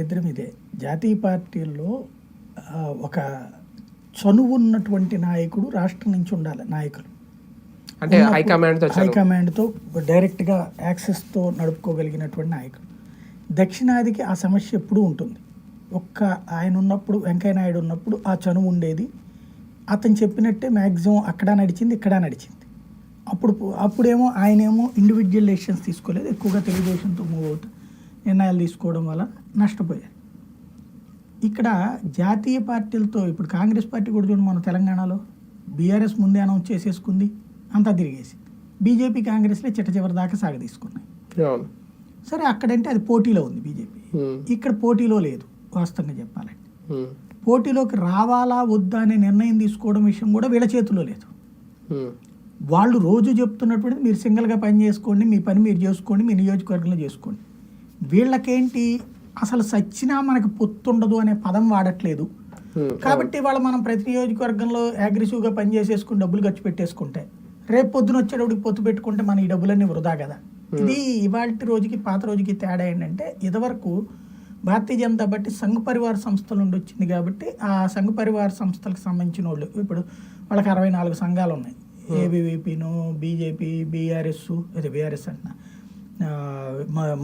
దరిద్రం ఇదే జాతీయ పార్టీల్లో ఒక చనువు ఉన్నటువంటి నాయకుడు రాష్ట్రం నుంచి ఉండాలి నాయకులు. అంటే హైకమాండ్తో చనువు. హైకమాండ్తో డైరెక్ట్గా యాక్సెస్తో నడుపుకోగలిగినటువంటి నాయకుడు. దక్షిణాదికి ఆ సమస్య ఎప్పుడూ ఉంటుంది. ఒక్క ఆయన ఉన్నప్పుడు వెంకయ్య నాయుడు ఉన్నప్పుడు ఆ చనువు ఉండేది. అతను చెప్పినట్టే మ్యాక్సిమం అక్కడ నడిచింది ఇక్కడ నడిచింది. అప్పుడు అప్పుడేమో ఆయనేమో ఇండివిజువల్ డెసిషన్స్ తీసుకోలేదు ఎక్కువగా తెలుగుదేశంతో మూవ్ అవుతూ నిర్ణయాలు తీసుకోవడం వల్ల నష్టపోయారు. ఇక్కడ జాతీయ పార్టీలతో ఇప్పుడు కాంగ్రెస్ పార్టీ కూడా చూడండి మన తెలంగాణలో. బీఆర్ఎస్ ముందే అనౌన్స్ చేసేసుకుంది అంతా తిరిగేసి. బీజేపీ కాంగ్రెస్లే చిట్ట చివరి దాకా సాగదీసుకున్నాయి సరే అక్కడంటే అది పోటీలో ఉంది బీజేపీ. ఇక్కడ పోటీలో లేదు వాస్తవంగా చెప్పాలంటే. పోటీలోకి రావాలా వద్దా అనే నిర్ణయం తీసుకోవడం విషయం కూడా వీళ్ళ చేతిలో లేదు. వాళ్ళు రోజు చెప్తున్నటువంటిది మీరు సింగిల్గా పని చేసుకోండి మీ పని మీరు చేసుకోండి మీ నియోజకవర్గంలో చేసుకోండి. వీళ్ళకేంటి? అసలు సచ్చినా మనకు పొత్తుండదు అనే పదం వాడట్లేదు. కాబట్టి వాళ్ళు మనం ప్రతి నియోజకవర్గంలో అగ్రెసివ్గా పని చేసేసుకుని డబ్బులు ఖర్చు పెట్టేసుకుంటే రేపు పొద్దున వచ్చేటప్పుడు పొత్తు పెట్టుకుంటే మన ఈ డబ్బులన్నీ వృధా కదా. ఇది ఇవాళ రోజుకి పాత రోజుకి తేడా ఏంటంటే ఇదివరకు భారతీయ జనతా పార్టీ సంఘ పరివార సంస్థల నుండి వచ్చింది కాబట్టి ఆ సంఘ పరివార సంస్థలకు సంబంధించిన వాళ్ళు ఇప్పుడు వాళ్ళకి అరవై నాలుగు సంఘాలు ఉన్నాయి. ఏబీవీపీను బీజేపీ బీఆర్ఎస్ ఇది బీఆర్ఎస్ అంటున్నా.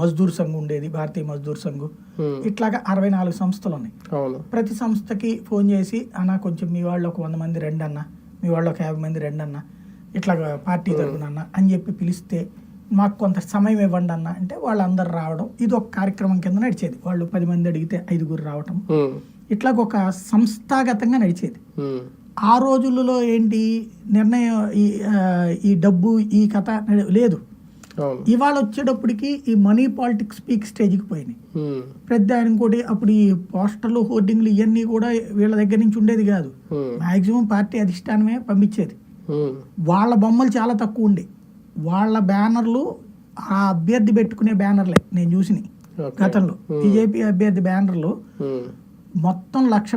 మజ్దూర్ సంఘ్ ఉండేది భారతీయ మజ్దూర్ సంఘ్. ఇట్లాగా అరవై నాలుగు సంస్థలు ఉన్నాయి. ప్రతి సంస్థకి ఫోన్ చేసి అన్న కొంచెం మీ వాళ్ళు ఒక వంద మంది రండి అన్న మీ వాళ్ళు ఒక యాభై మంది రండి అన్న ఇట్లా పార్టీ తరపున అన్న అని చెప్పి పిలిస్తే మాకు కొంత సమయం ఇవ్వండి అన్న అంటే వాళ్ళందరూ రావడం ఇది ఒక కార్యక్రమం కింద నడిచేది. వాళ్ళు పది మంది అడిగితే ఐదుగురు రావటం. ఇట్లాగ ఒక సంస్థాగతంగా నడిచేది. ఆ రోజులలో ఏంటి నిర్ణయం ఈ ఈ డబ్బు ఈ కథ లేదు. ఇవాళ వచ్చేటప్పటికి ఈ మనీ పాలిటిక్స్ పీక్ స్టేజ్కి పోయినాయి. పెద్ద ఆయన ఇంకోటి అప్పుడు ఈ పోస్టర్లు హోర్డింగ్లు ఇవన్నీ కూడా వీళ్ళ దగ్గర నుంచి ఉండేది కాదు. మాక్సిమం పార్టీ అధిష్టానమే పంపించేది. వాళ్ళ బొమ్మలు చాలా తక్కువ ఉండే. వాళ్ళ బ్యానర్లు ఆ అభ్యర్థి పెట్టుకునే బ్యానర్లే నేను చూసినాయి. గతంలో. బీజేపీ అభ్యర్థి బ్యానర్లు మొత్తం లక్ష